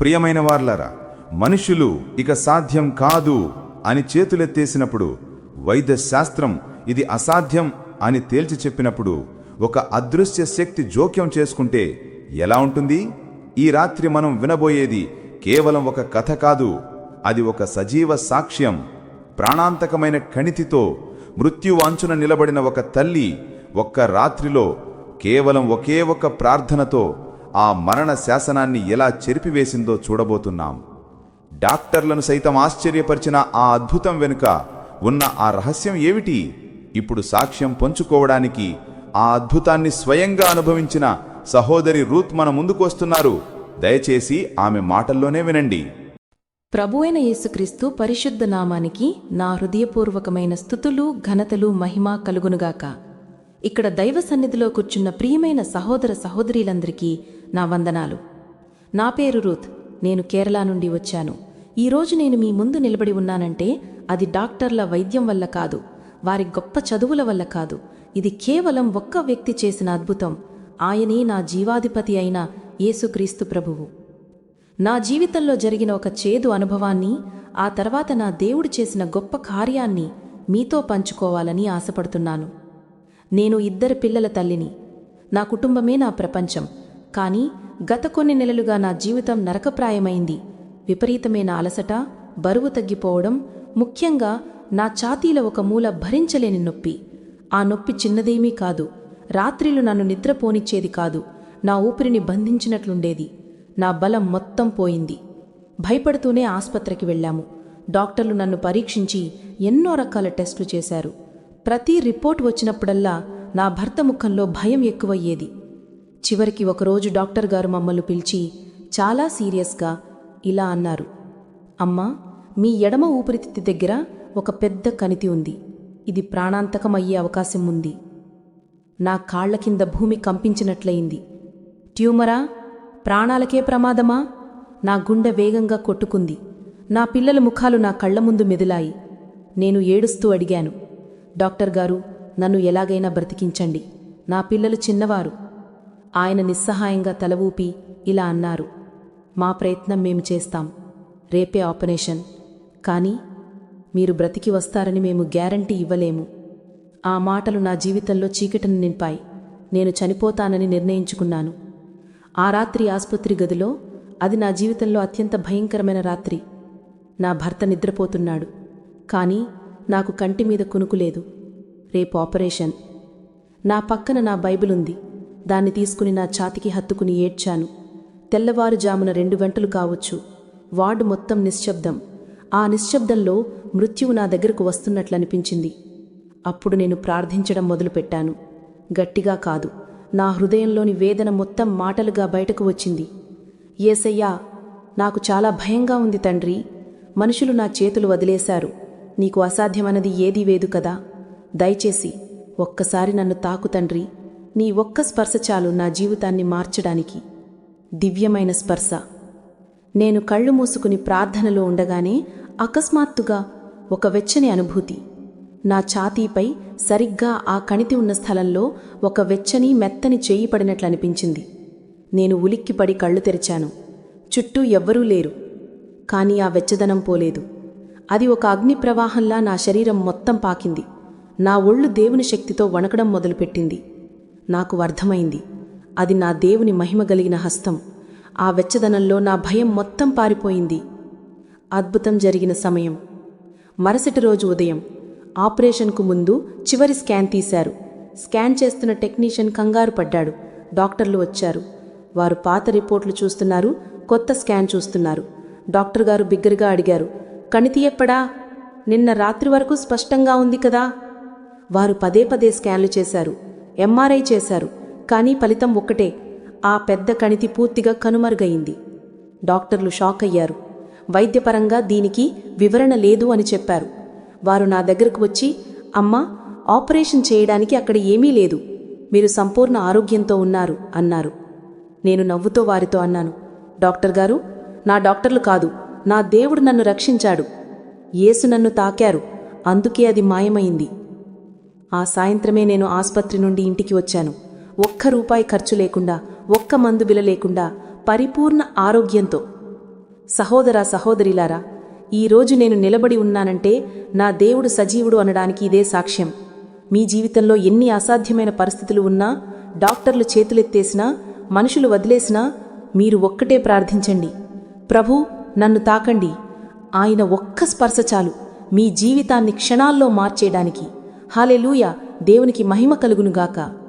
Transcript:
ప్రియమైన వార్లరా మనుషులు ఇక సాధ్యం కాదు అని చేతులెత్తేసినప్పుడు వైద్య శాస్త్రం ఇది అసాధ్యం అని తేల్చి చెప్పినప్పుడు ఒక అదృశ్య శక్తి జోక్యం చేసుకుంటే ఎలా ఉంటుంది? ఈ రాత్రి మనం వినబోయేది కేవలం ఒక కథ కాదు అది ఒక సజీవ సాక్ష్యం. ప్రాణాంతకమైన కణితితో మృత్యు అంచున నిలబడిన ఒక తల్లి ఒక్క రాత్రిలో కేవలం ఒకే ఒక ప్రార్థనతో ఆ మరణ శాసనాన్ని ఎలా చెరిపివేసిందో చూడబోతున్నాం. డాక్టర్లను సైతం ఆశ్చర్యపరిచిన ఆ అద్భుతం వెనుక ఉన్న ఆ రహస్యం ఏమిటి? ఇప్పుడు సాక్ష్యం పంచుకోవడానికి ఆ అద్భుతాన్ని స్వయంగా అనుభవించిన సహోదరి రూత్ మన ముందుకు వస్తున్నారు. దయచేసి ఆమె మాటల్లోనే వినండి. ప్రభువైన యేసుక్రీస్తు పరిశుద్ధ నామానికి నా హృదయపూర్వకమైన స్థుతులు ఘనతలు మహిమ కలుగునుగాక. ఇక్కడ దైవ సన్నిధిలో కూర్చున్న ప్రియమైన సహోదర సహోదరీలందరికీ నా వందనాలు. నా పేరు రూత్. నేను కేరళ నుండి వచ్చాను. ఈరోజు నేను మీ ముందు నిలబడి ఉన్నానంటే అది డాక్టర్ల వైద్యం వల్ల కాదు. వారి గొప్ప చదువుల వల్ల కాదు. ఇది కేవలం ఒక్క వ్యక్తి చేసిన అద్భుతం. ఆయనే నా జీవాధిపతి అయిన యేసుక్రీస్తు ప్రభువు. నా జీవితంలో జరిగిన ఒక చేదు అనుభవాన్ని ఆ తర్వాత నా దేవుడు చేసిన గొప్ప కార్యాన్ని మీతో పంచుకోవాలని ఆశపడుతున్నాను. నేను ఇద్దరు పిల్లల తల్లిని. నా కుటుంబమే నా ప్రపంచం. కానీ గత కొన్ని నెలలుగా నా జీవితం నరకప్రాయమైంది. విపరీతమైన అలసట బరువు తగ్గిపోవడం ముఖ్యంగా నా ఛాతీల ఒక మూల భరించలేని నొప్పి. ఆ నొప్పి చిన్నదేమీ కాదు. రాత్రిలు నన్ను నిద్రపోనిచ్చేది కాదు. నా ఊపిరిని బంధించినట్లుండేది. నా బలం మొత్తం పోయింది. భయపడుతూనే ఆస్పత్రికి వెళ్ళాము. డాక్టర్లు నన్ను పరీక్షించి ఎన్నో రకాల టెస్టులు చేశారు. ప్రతి రిపోర్ట్ వచ్చినప్పుడల్లా నా భర్త ముఖంలో భయం ఎక్కువయ్యేది. చివరికి ఒకరోజు డాక్టర్ గారు మమ్మల్ని పిలిచి చాలా సీరియస్గా ఇలా అన్నారు. అమ్మా మీ ఎడమ ఊపిరితిత్తి దగ్గర ఒక పెద్ద కణితి ఉంది. ఇది ప్రాణాంతకం అయ్యే అవకాశం ఉంది. నా కాళ్ళ కింద భూమి కంపించినట్లయింది. ట్యూమరా? ప్రాణాలకే ప్రమాదమా? నా గుండె వేగంగా కొట్టుకుంది. నా పిల్లల ముఖాలు నా కళ్ళ ముందు మెదిలాయి. నేను ఏడుస్తూ అడిగాను. డాక్టర్ గారు నన్ను ఎలాగైనా బ్రతికించండి. నా పిల్లలు చిన్నవారు. ఆయన నిస్సహాయంగా తల ఊపి ఇలా అన్నారు మా ప్రయత్నం మేము చేస్తాం. రేపే ఆపరేషన్. కానీ మీరు బ్రతికి వస్తారని మేము గ్యారంటీ ఇవ్వలేము. ఆ మాటలు నా జీవితంలో చీకటిని నింపాయి. నేను చనిపోతానని నిర్ణయించుకున్నాను. ఆ రాత్రి ఆసుపత్రి గదిలో అది నా జీవితంలో అత్యంత భయంకరమైన రాత్రి. నా భర్త నిద్రపోతున్నాడు. కానీ నాకు కంటి మీద కునుకులేదు రేపు ఆపరేషన్. నా పక్కన నా బైబిల్ ఉంది దాన్ని తీసుకుని నా ఛాతికి హత్తుకుని ఏడ్చాను. తెల్లవారుజామున రెండు గంటలు కావచ్చు. వార్డు మొత్తం నిశ్శబ్దం. ఆ నిశ్శబ్దంలో మృత్యువు నా దగ్గరకు వస్తున్నట్లనిపించింది. అప్పుడు నేను ప్రార్థించడం మొదలుపెట్టాను. గట్టిగా కాదు. నా హృదయంలోని వేదన మొత్తం మాటలుగా బయటకు వచ్చింది. ఏసయ్యా నాకు చాలా భయంగా ఉంది తండ్రి. మనుషులు నా చేతులు వదిలేశారు. నీకు అసాధ్యమన్నది ఏదీ వేదు కదా. దయచేసి ఒక్కసారి నన్ను తాకు తండ్రి. నీ ఒక్క స్పర్శ చాలు నా జీవితాన్ని మార్చడానికి. దివ్యమైన స్పర్శ. నేను కళ్ళు మూసుకుని ప్రార్థనలో ఉండగానే అకస్మాత్తుగా ఒక వెచ్చని అనుభూతి. నా ఛాతీపై సరిగ్గా ఆ కణితి ఉన్న స్థలంలో ఒక వెచ్చని మెత్తని చేయి పడినట్లనిపించింది నేను ఉలిక్కిపడి కళ్ళు తెరిచాను. చుట్టూ ఎవ్వరూ లేరు. కానీ ఆ వెచ్చదనం పోలేదు. అది ఒక అగ్ని ప్రవాహంలా నా శరీరం మొత్తం పాకింది. నా ఒళ్ళు దేవుని శక్తితో వణకడం మొదలుపెట్టింది. నాకు అర్థమైంది. అది నా దేవుని మహిమ కలిగిన హస్తం. ఆ వెచ్చదనంలో నా భయం మొత్తం పారిపోయింది. అద్భుతం జరిగిన సమయం. మరుసటి రోజు ఉదయం. ఆపరేషన్కు ముందు చివరి స్కాన్ తీశారు. స్కాన్ చేస్తున్న టెక్నీషియన్ కంగారు పడ్డాడు. డాక్టర్లు వచ్చారు. వారు పాత రిపోర్ట్లు చూస్తున్నారు కొత్త స్కాన్ చూస్తున్నారు. డాక్టర్ గారు బిగ్గరగా అడిగారు కణితి ఎప్పడా? నిన్న రాత్రి వరకు స్పష్టంగా ఉంది కదా? వారు పదే పదే స్కాన్లు చేశారు. ఎంఆర్ఐ చేశారు. కానీ ఫలితం ఒక్కటే. ఆ పెద్ద కణితి పూర్తిగా కనుమరుగయింది డాక్టర్లు షాక్ అయ్యారు. వైద్యపరంగా దీనికి వివరణ లేదు అని చెప్పారు. వారు నా దగ్గరకు వచ్చి అమ్మా ఆపరేషన్ చేయడానికి అక్కడ ఏమీ లేదు. మీరు సంపూర్ణ ఆరోగ్యంతో ఉన్నారు అన్నారు. నేను నవ్వుతో వారితో అన్నాను డాక్టర్ గారు నా డాక్టర్లు కాదు. నా దేవుడు నన్ను రక్షించాడు. యేసు నన్ను తాకారు. అందుకే అది మాయమైంది. ఆ సాయంత్రమే నేను ఆసుపత్రి నుండి ఇంటికి వచ్చాను. ఒక్క రూపాయి ఖర్చు లేకుండా ఒక్క మందు బిల లేకుండా పరిపూర్ణ ఆరోగ్యంతో. సహోదర సహోదరిలారా ఈరోజు నేను నిలబడి ఉన్నానంటే నా దేవుడు సజీవుడు అనడానికి ఇదే సాక్ష్యం. మీ జీవితంలో ఎన్ని అసాధ్యమైన పరిస్థితులు ఉన్నా డాక్టర్లు చేతులెత్తేసినా మనుషులు వదిలేసినా మీరు ఒక్కటే ప్రార్థించండి. ప్రభు నన్ను తాకండి. ఆయన ఒక్క స్పర్శ చాలు. మీ జీవితాన్ని క్షణాల్లో మార్చేయడానికి. హాలెలూయ దేవునికి మహిమ కలుగునుగాక.